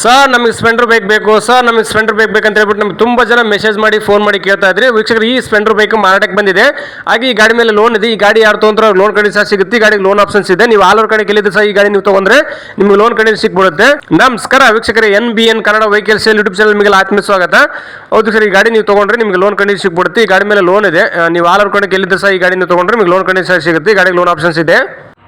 Sir ನಮಗೆ Splendor bike ಬೇಕು. Sir ನಮಗೆ ಸ್ಪೆಂಡರ್ ಬೈಕ್ ಬೇಕಂತ ಹೇಳ್ಬಿಟ್ಟು ನಮ್ಗೆ ತುಂಬ ಜನ ಮೆಸೇಜ್ ಮಾಡಿ ಫೋನ್ ಮಾಡಿ ಕೇಳ್ತಾ ಇದ್ರಿ. ವೀಕ್ಷಕರು, ಈ ಸ್ಪೆಂಡರ್ ಬೈಕ್ ಮಾರಾಟಕ್ಕೆ ಬಂದಿದೆ. ಹಾಗೆ ಈ ಗಾಡಿ ಮೇಲೆ ಲೋನ್ ಇದೆ. ಈ ಗಾಡಿ ಯಾರು ತೊಗೊಂಡ್ರೆ ಲೋನ್ ಕಡೆ ಸಹ ಸಿಗುತ್ತೆ. ಈ ಗಾಡಿಗೆ ಲೋನ್ ಆಪ್ಷನ್ಸ್ ಇದೆ. ನೀವು ಆಲ್ ಕಡೆ ಕೇಳಿದ್ರೆ ಸಹ ಈ ಗಾಡಿ ನೀವು ತಗೊಂಡ್ರೆ ನಿಮ್ಗೆ ಲೋನ್ ಕಡೆ ಸಿಕ್ಬಿಡುತ್ತೆ. ನಮಸ್ಕಾರ ವೀಕ್ಷಕರೇ N B N Kannada vehicle sale YouTube channel ನಿಮಗೆ ಆತ್ಮ ಸ್ವಾಗತ. ಹೌದು ಸರ್, ಈ ಗಾಡಿ ನೀವು ತಗೊಂಡ್ರೆ ನಿಮಗೆ ಲೋನ್ ಕಡೆ ಸಿಗ್ಬಿಡುತ್ತೆ ಈ ಗಾಡಿ ಮೇಲೆ ಲೋನ್ ಇದೆ. ನೀವು ಆಲ್ ಕಡೆ ಕೇಳಿದ್ರೆ ಸಹ ಈ ಗಾಡಿ ನೀವು ತಗೊಂಡ್ರೆ ನಿಮಗೆ ಲೋನ್ ಕಡೆ ಸಹ ಸಿಗುತ್ತೆ. ಈ ಗಾಡಿಗೆ ಲೋನ್ ಆಪ್ಷನ್ಸ್ ಇದೆ.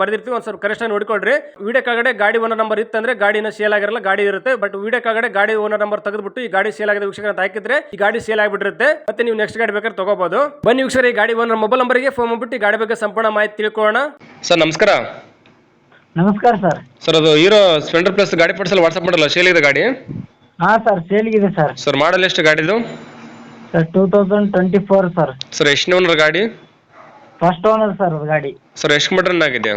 ಬರ್ದಿರ್ತೀವಿ ಒಂದು ಸ್ವಲ್ಪ ಕರೆಕ್ಷನ್ ನೋಡ್ಕೊಳ್ರಿ. ವಿಡಿಯೋ ಕಾಗಡೆ ಗಾಡಿ ಓನರ್ ನಂಬರ್ ಇತ್ತಂದ್ರೆ ಗಾಡಿನ ಸೇಲ್ ಆಗಿರಲ್ಲ ಗಾಡಿ ಇರುತ್ತೆ. ಬಟ್ ವಿಡಿಯೋ ಕಾಗಡೆ ಗಾಡಿ ಓನರ್ ನಂಬರ್ ತೆಗೆದ್ಬಿಟ್ಟು ಈ ಗಾಡಿ ಸೇಲ್ ಆಗಿದೆ ವೀಕ್ಷಕರ ಅಂತ ಹಾಕಿದ್ರೆ ಈ ಗಾಡಿ ಸೇಲ್ ಆಗಿಬಿಟ್ಟಿರುತ್ತೆ. ಮತ್ತೆ ನೀವು ನೆಕ್ಸ್ಟ್ ಗಾಡಿ ಬೇಕಾದ್ರೆ ತಗೋಬಹುದು ಬನ್ನಿ ವೀಕ್ಷರ ಈ ಗಾಡಿ ಓನರ್ ಮೊಬೈಲ್ ನಂಬರ್ಗೆ ಫೋನ್ ಮಾಡ್ಬಿಟ್ಟು ಈ ಗಾಡಿ ಬಗ್ಗೆ ಸಂಪೂರ್ಣ ಮಾಹಿತಿ ತಿಳ್ಕೊಳ್ಳೋಣ. ಸರ್ ನಮಸ್ಕಾರ. ನಮಸ್ಕಾರ ಸರ್. ಸರ್ ಅದು ಹೀರೋ ಸ್ಪೆಂಡರ್ ಪ್ಲಸ್ ಗಾಡಿ ಪಡಿಸಲು ವಾಟ್ಸಪ್ ಮಾಡಲ್ಲ ಸೇಲ್ ಇದೆ ಗಾಡಿ? ಹಾ ಸರ್ ಸೇಲ್ಗಿದೆ ಸರ್. ಸರ್ ಮಾಡಲ್ ಎಷ್ಟು ಗಾಡಿದು? Sir two thousand twenty four sir. Sir ಎಷ್ಟು ಓನರ್ ಗಾಡಿ? ಫಸ್ಟ್ ಓನರ್ ಸರ್ ಗಾಡಿ. ಸರ್ ಎಷ್ಟು ಮೀಟರ್ ರನ್ ಆಗಿದೆ?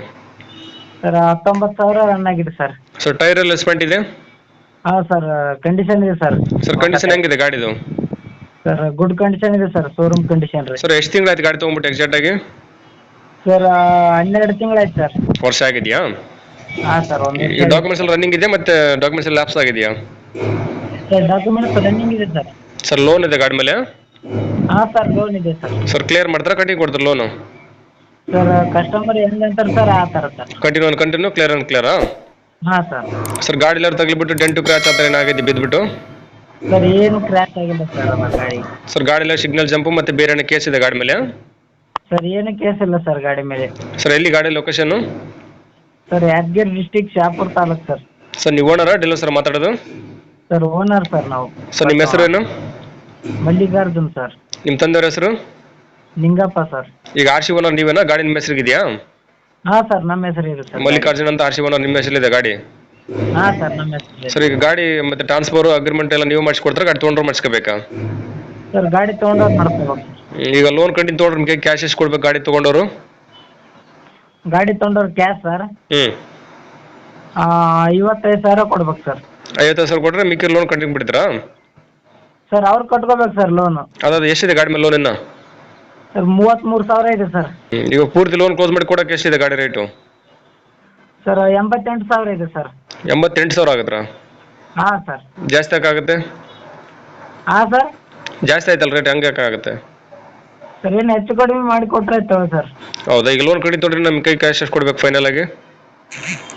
ಸರ್ ಹತ್ತೊಂಬತ್ತು ಸಾವಿರ ರನ್ ಆಗಿದೆ ಸರ್ ಸರ್ ಟೈರ್ ಎಲ್ಲ ಸ್ಪೆಂಟ್ ಇದೆ? ಹಾಂ ಸರ್ ಕಂಡೀಷನ್ ಇದೆ ಸರ್ ಸರ್ ಕಂಡೀಷನ್ ಹೆಂಗಿದೆ ಗಾಡಿದು? ಸರ್ ಗುಡ್ ಕಂಡೀಷನ್ ಇದೆ ಸರ್ ಶೋರೂಮ್ ಕಂಡೀಷನ್ ರೀ. ಸರ್ ಎಷ್ಟು ತಿಂಗಳಾಯ್ತು ಗಾಡಿ ತೊಗೊಂಬಿಟ್ಟು ಎಕ್ಸಾಕ್ಟ್ ಆಗಿ? ಸರ್ ಹನ್ನೆರಡು ತಿಂಗಳಾಯ್ತು ಸರ್ ವರ್ಷ ಆಗಿದೆಯಾ? ಹಾಂ ಸರ್ ಒಂದು ಈ ಡಾಕ್ಯುಮೆಂಟ್ಸ್ ಎಲ್ಲ ರನ್ನಿಂಗ್ ಇದೆ ಮತ್ತೆ ಡಾಕ್ಯುಮೆಂಟ್ಸ್ ಎಲ್ಲ ಲ್ಯಾಪ್ಸ್ ಆಗಿದೆಯಾ? ಸರ್ ಡಾಕ್ಯುಮೆಂಟ್ಸ್ ರನ್ನಿಂಗ್ ಇದೆ ಸರ್ ಸರ್ ಲೋನ್ ಇದೆ ಗಾಡಿ ಮೇಲೆ? ಹಾಂ ಸರ್ ಲೋನ್ ಇದೆ ಸರ್ ಸರ್ ಕ್ಲಿಯರ್ ಮಾಡ್ತಾರೆ ಕಟ್ಟಿ ಕೊಡ್ತಾರೆ ಲೋನು ಸರ್ ಕಸ್ಟಮರ್ ಹೆಂಗಂತಾರೆ ಸರ್ ಆ ಥರ ಸರ್ ಕಂಟಿನ್ಯೂ ಒಂದು ಕಂಟಿನ್ಯೂ ಕ್ಲಿಯರ್ ಅನ್ ಕ್ಲಿಯರಾ ಹಾಂ ಸರ್ ಸರ್ ಗಾಡಿ ಎಲ್ಲ ತಗ್ಲಿಬಿಟ್ಟು ಡೆಂಟು ಕ್ರ್ಯಾಚ್ ಆ ಥರ ಏನಾಗಿದೆ ಬಿದ್ದುಬಿಟ್ಟು ಸರ್ ಏನು ಕ್ರ್ಯಾಶ್ ಆಗಿಲ್ಲ ಸರ್ ಗಾಡಿ. ಸರ್ ಗಾಡಿ ಎಲ್ಲ ಸಿಗ್ನಲ್ ಜಂಪು ಮತ್ತೆ ಬೇರೆ ಏನೋ ಕೇಸ್ ಇದೆ ಗಾಡಿ ಮೇಲೆ? ಸರ್ ಏನು ಕೇಸ್ ಇಲ್ಲ ಸರ್ ಗಾಡಿ ಮೇಲೆ. ಸರ್ ಎಲ್ಲಿ ಗಾಡಿ location sir Yadgiri district Shahapur taluk sir sir ನೀವು ಓನರಾ ಡೀಲರ್ ಸರ್ ಮಾತಾಡೋದು. ಸರ್ ಓನರ್ ಸರ್ ನಾವು. ಸರ್ ನಿಮ್ಮ ಹೆಸರು ಏನು? ಮಲ್ಲಿಕಾರ್ಜುನ್ ಸರ್ ನಿಮ್ಮ ತಂದೆಯವ್ರ ಹೆಸರು? ನಿಂಗಪ್ಪ ಸರ್. ಈಗ ಆರ್ ಸಿ ಓನರ್ ನೀವೇನಾ? ಗಾಡಿ ನಿಮ್ಮ ಹೆಸರಿಗಿದೆಯಾ? ಹಾ ಸರ್ ನಮ್ಮ ಹೆಸರು ಇದೆ ಸರ್. ಮಲ್ಲಿಕಾರ್ಜುನ್ ಅಂತ ಆರ್ ಸಿ ಓನರ್ ನಿಮ್ಮ ಹೆಸರಿದೆ ಗಾಡಿ? ಹಾ ಸರ್ ನಮ್ಮ ಹೆಸರು ಸರ್ ಈಗ ಗಾಡಿ ಮತ್ತೆ ಟ್ರಾನ್ಸ್ಫರ್ ಅಗ್ರಿಮೆಂಟ್ ಎಲ್ಲ ನೀವು ಮಾಡಿಸ್ಕೊಡ್ತಾರೆ? ಗಾಡಿ ತಗೊಂಡ್ರು ಮಾಡಿಸ್ಕೋಬೇಕಾ? ಸರ್ ಗಾಡಿ ತೊಗೊಂಡೋಗಿ ಮಾಡ್ಕೋಬೇಕು ಈಗ ಲೋನ್ ಕಟ್ಟಿ ತೊಗೊಂಡ್ರೆ ನಿಮಗೆ ಕ್ಯಾಶ್ ಎಷ್ಟು ಕೊಡ್ಬೇಕು ಗಾಡಿ ತಗೊಂಡವರು? ಗಾಡಿ ತೊಗೊಂಡವ್ರು ಕ್ಯಾಶ್ ಸರ್. ಹ್ಮ್. ಐವತ್ತೈದು ಸಾವಿರ ಕೊಡ್ಬೇಕು ಸರ್. ಐವತ್ತು ಸಾವಿರ ಕೊಟ್ಟರೆ ಮಿಕ್ಕಿ ಲೋನ್ ಕಂಟಿನ್ಯೂ ಬಿಡ್ತೀರಾ? ಸರ್ ಅವ್ರು ಕಟ್ಕೋಬೇಕು ಸರ್ ಲೋನ್ ಅದಾದ ಎಷ್ಟಿದೆ ಗಾಡಿ ಮೇಲೆ ಲೋನ್ ಇನ್ನು? ಸರ್ ಮೂವತ್ತ್ಮೂರು ಸಾವಿರ ಇದೆ ಸರ್. ಹ್ಮ್. ಈಗ ಪೂರ್ತಿ ಲೋನ್ ಕ್ಲೋಸ್ ಮಾಡಿ ಕೊಡೋಕೆ ಎಷ್ಟಿದೆ ಗಾಡಿ ರೇಟು ಸರ್ ಎಂಬತ್ತೆಂಟು ಸಾವಿರ ಇದೆ ಸರ್. ಎಂಬತ್ತೆಂಟು ಸಾವಿರ ಆಗುತ್ತಾ? ಹಾಂ ಸರ್. ಜಾಸ್ತಿ ಆಗುತ್ತೆ? ಹಾಂ ಸರ್? ಜಾಸ್ತಿ ಆಯ್ತಲ್ಲ ರೇಟ್ ಹಂಗೆ ಆಗುತ್ತೆ? ಸರ್ ಏನು ಹೆಚ್ಚು ಕಡಿಮೆ ಮಾಡಿ ಕೊಟ್ಟರೆ ಆಯ್ತವ ಸರ್. ಹೌದಾ ಈಗ ಲೋನ್ ಕಡಿತ ತೊಗೊಂಡ್ರೆ ನಮ್ಮ ಕೈ ಕ್ಯಾಶ್ ಎಷ್ಟು ಕೊಡ್ಬೇಕು ಫೈನಲ್ ಆಗಿ?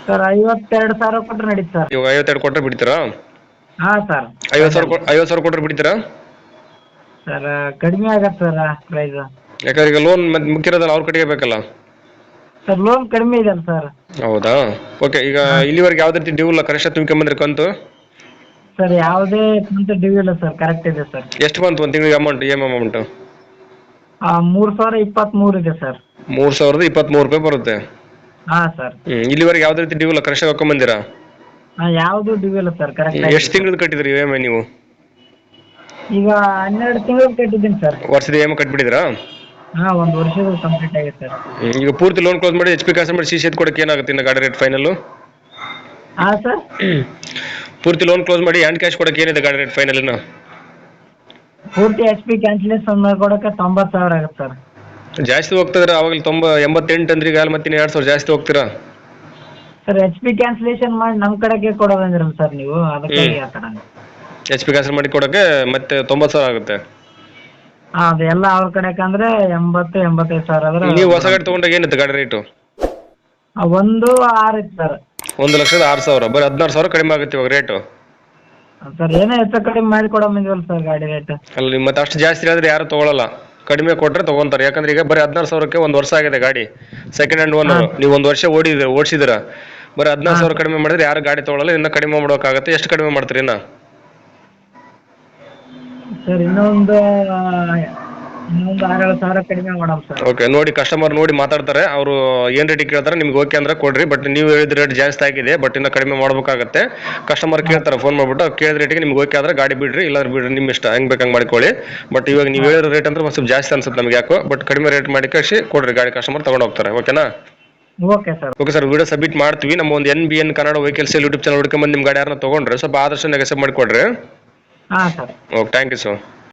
ಸರ್ ಐವತ್ತೆರಡು ಸಾವಿರ ಕೊಟ್ಟರೆ ನಡೀತು ಸರ್. ಇವಾಗ ಐವತ್ತೆರಡು ಕೊಟ್ಟರೆ ಬಿಡ್ತೀರಾ? ಹಾಂ ಸರ್. ಐವತ್ತು ಸಾವಿರ ಕೊ- ಐವತ್ತು ಸಾವಿರ ಕೊಟ್ಟರೆ ಬಿಡ್ತೀರಾ? ಸರ್ ಕಡಿಮೆ ಆಗತ್ತೆ ಸರ್ ಪ್ರೈಸ್ ಯಾಕಂದ್ರೆ ಈಗ ಲೋನ್ ಮತ್ತೆ ಮುಖ್ಯರೋದಲ್ಲ ಅವ್ರ ಕಡೆಗೆ ಬೇಕಲ್ಲ? ಸರ್ ಲೋನ್ ಕಡಿಮೆ ಇದೆ ಸರ್. ಹೌದಾ? ಓಕೆ ಈಗ ಇಲ್ಲಿವರೆಗೆ ಯಾವ್ದು ರೀತಿ ಡ್ಯೂ ಇಲ್ಲ ಕರೆಕ್ಟ್ ತುಂಬ್ಕೊಂಬಂದ್ರೆ ಕಂತು? ಸರ್ ಯಾವುದೇ ಕಂತು ಡ್ಯೂ ಇಲ್ಲ ಸರ್ ಕರೆಕ್ಟ್ ಇದೆ ಸರ್. ಎಷ್ಟು ಬಂತು ಒಂದು ತಿಂಗಳಿಗೆ ಅಮೌಂಟ್ ಇ ಎಂ ಅಮೌಂಟು ಮೂರು ಸಾವಿರ ಇಪ್ಪತ್ತ್ಮೂರು ಇದೆ ಸರ್. ಮೂರು ಸಾವಿರದ ಇಪ್ಪತ್ತ್ಮೂರು ರೂಪಾಯಿ ಬರುತ್ತೆ. ಹಾಂ ಸರ್. ಹ್ಞೂ ಇಲ್ಲಿವರೆಗೆ ಯಾವ್ದು ರೀತಿ ಡ್ಯೂ ಇಲ್ಲ ಕರೆಕ್ಟಾಗಿ ಹಾಕೊಂಬಂದಿರಾ? ಹಾಂ ಯಾವುದು ಡ್ಯೂ ಇಲ್ಲ ಸರ್ ಕರೆಕ್ಟ್ ಎಷ್ಟು ತಿಂಗಳದ್ದು ಕಟ್ಟಿದ್ರಿ ಇ ಎಂ ಐ ನೀವು? ಈಗ ಹನ್ನೆರಡು ತಿಂಗಳು ಕಟ್ಟಿದ್ದೀನಿ ಸರ್. ವರ್ಷದ ಇ ಎಂ ಐ ಕಟ್ಬಿಟ್ಟಿದ್ರಾ ಹಾಂ ಒಂದು ವರ್ಷದ ಕಂಪ್ಲೀಟ್ ಆಗಿದೆ ಸರ್ ಈಗ ಪೂರ್ತಿ ಲೋನ್ ಕ್ಲೋಸ್ ಮಾಡಿ ಎಚ್ ಪಿ ಕ್ಯಾನ್ಸಲ್ ಮಾಡಿ ಸಿ ಸಿ ಕೊಡಕ್ಕೆ ಏನಾಗುತ್ತೆ ಇನ್ನು ಗಾಡಿ ರೇಟ್ ಫೈನಲ್ಲು ಹಾಂ ಸರ್ ಪೂರ್ತಿ ಲೋನ್ ಕ್ಲೋಸ್ ಮಾಡಿ ಹ್ಯಾಂಡ್ ಕ್ಯಾಶ್ ಕೊಡಕ್ಕೆ ಏನಿದೆ ಗಾಡಿ ರೇಟ್ ಫೈನಲ್ ಇನ್ನು? ಪೂರ್ತಿ ಎಚ್ ಪಿ ಕ್ಯಾನ್ಸಲೇಷನ್ ಮಾಡ್ಕೊಡಕ್ಕೆ ತೊಂಬತ್ತು ಸಾವಿರ ಆಗುತ್ತೆ ಸರ್ ಜಾಸ್ತಿ ಹೋಗ್ತಿದ್ರೆ ಅವಾಗ ತೊಂಬ ಎಂಬತ್ತೆಂಟು ಅಂದ್ರೆ ಈಗ ಮತ್ತೆ ಎರಡು ಸಾವಿರ ಜಾಸ್ತಿ ಹೋಗ್ತೀರಾ? ಸರ್ ಎಚ್ ಪಿ ಕ್ಯಾನ್ಸಲೇಷನ್ ಮಾಡಿ ನಮ್ಮ ಕಡೆಗೆ ಕೊಡೋದಂದ್ರಲ್ಲ ಸರ್ ನೀವು? ಅದಕ್ಕಾಗಿ ಹ್ಮ್. ಆ ಥರ. ಎಚ್ ಪಿ ಕ್ಯಾನ್ಸಲ್ ಮಾಡಿ ಕೊಡೋಕೆ ಮತ್ತೆ ತೊಂಬತ್ತು ಸಾವಿರ ಆಗುತ್ತೆ. ಹಾಂ ಅದೆಲ್ಲ ಅವ್ರ ಕಡೆಗೆ ಅಂದ್ರೆ ಎಂಬತ್ತು ಎಂಬತ್ತೈದು ಸಾವಿರ ಆದ್ರೆ ನೀವು ಹೊಸ ಗಾಡಿ ತೊಗೊಂಡಾಗ ಏನಿತ್ತು ಗಾಡಿ ರೇಟು ಆ, ಒಂದು ಆರು ಇತ್ತು ಸರ್. ಒಂದು ಲಕ್ಷದ ಆರು ಸಾವಿರ. ಬರೀ ಹದಿನಾರು ಸಾವಿರ ಕಡಿಮೆ ಆಗುತ್ತೆ ಇವಾಗ ರೇಟು ಸರ್ ಏನೋ ಹೆಚ್ಚು ಕಡಿಮೆ ಮಾಡಿ ಕೊಡೋಮಂದಿವಲ್ಲ ಸರ್ ಗಾಡಿ ರೇಟ್ ಅಲ್ಲಿ ನೀವು ಮತ್ತೆ ಅಷ್ಟು ಜಾಸ್ತಿ ಹೇಳಿದ್ರೆ ಯಾರು ತೊಗೊಳಲ್ಲ. ಕಡಿಮೆ ಕೊಟ್ಟರೆ ತಗೊಂತಾರೆ ಯಾಕಂದ್ರೆ ಈಗ ಬರೀ ಹದಿನಾರು ಸಾವಿರಕ್ಕೆ ಒಂದು ವರ್ಷ ಆಗಿದೆ ಗಾಡಿ. ಸೆಕೆಂಡ್ ಹ್ಯಾಂಡ್ ಓನರ್ ನೀವು ಒಂದು ವರ್ಷ ಓಡಿದ್ರೆ ಓಡಿಸಿದ್ರ. ಬರೀ ಹದಿನಾರು ಸಾವಿರ ಕಡಿಮೆ ಮಾಡಿದ್ರೆ ಯಾರು ಗಾಡಿ ತೊಗೊಳಲ್ಲ. ಇನ್ನೂ ಕಡಿಮೆ ಮಾಡೋಕ್ಕಾಗತ್ತೆ. ಎಷ್ಟು ಕಡಿಮೆ ಮಾಡ್ತೀರಿ ಇನ್ನು? ಸರ್ ಇನ್ನೊಂದು ಇನ್ನೊಂದು ಆರೇಳು ಸಾವಿರ ಕಡಿಮೆ ಮಾಡೋಣ ಸರ್. ಓಕೆ ನೋಡಿ ಕಸ್ಟಮರ್ ನೋಡಿ ಮಾತಾಡ್ತಾರೆ. ಅವರು ಏನ್ ರೇಟ್ ಕೇಳ್ತಾರೆ ನಿಮ್ಗೆ ಓಕೆ ಅಂದ್ರೆ ಕೊಡ್ರಿ. ಬಟ್ ನೀವು ಹೇಳಿದ ರೇಟ್ ಜಾಸ್ತಿ ಆಗಿದೆ ಬಟ್ ಇನ್ನ ಕಡಿಮೆ ಮಾಡ್ಬೇಕಾಗತ್ತೆ. ಕಸ್ಟಮರ್ ಕೇಳ್ತಾರೆ ಫೋನ್ ಮಾಡ್ಬಿಟ್ಟು ಅವ್ರು ಕೇಳಿದ ರೇಟಿಗೆ ನಿಮ್ಗೆ ಓಕೆ ಆದ್ರೆ ಗಾಡಿ ಬಿಡ್ರಿ ಇಲ್ಲಾಂದ್ರೆ ಬಿಡ್ರಿ ನಿಮ್ಮ ಇಷ್ಟ ಹೆಂಗ್ ಬೇಕಂಗ್ ಮಾಡ್ಕೊಳ್ಳಿ. ಬಟ್ ಇವಾಗ ನೀವು ಹೇಳಿರೋ ರೇಟ್ ಅಂದ್ರೆ ಒಂದು ಸ್ವಲ್ಪ ಜಾಸ್ತಿ ಅನ್ಸುತ್ತೆ ನಮ್ಗೆ ಯಾಕೋ. ಬಟ್ ಕಡಿಮೆ ರೇಟ್ ಮಾಡಿ ಕಳಿಸಿ ಕೊಡ್ರಿ ಗಾಡಿ ಕಸ್ಟಮರ್ ತಗೊಂಡು ಹೋಗ್ತಾರೆ. ಓಕೆನಾ okay sir okay sir video submit ಮಾಡ್ತೀವಿ. ನಮ್ಮ ಒಂದು N B N Kannada vehicles YouTube channel ಹುಡ್ಕೊಂಬಂದು ನಿಮ್ಮ ಗಾಡಿ ಯಾರನ್ನ ತೊಗೊಂಡ್ರೆ ಸ್ವಲ್ಪ ಆದಷ್ಟು ನೆಗೆಸಬ್ ಮಾಡಿಕೊಡ್ರಿ. ಹಾಂ sir. Okay thank you sir.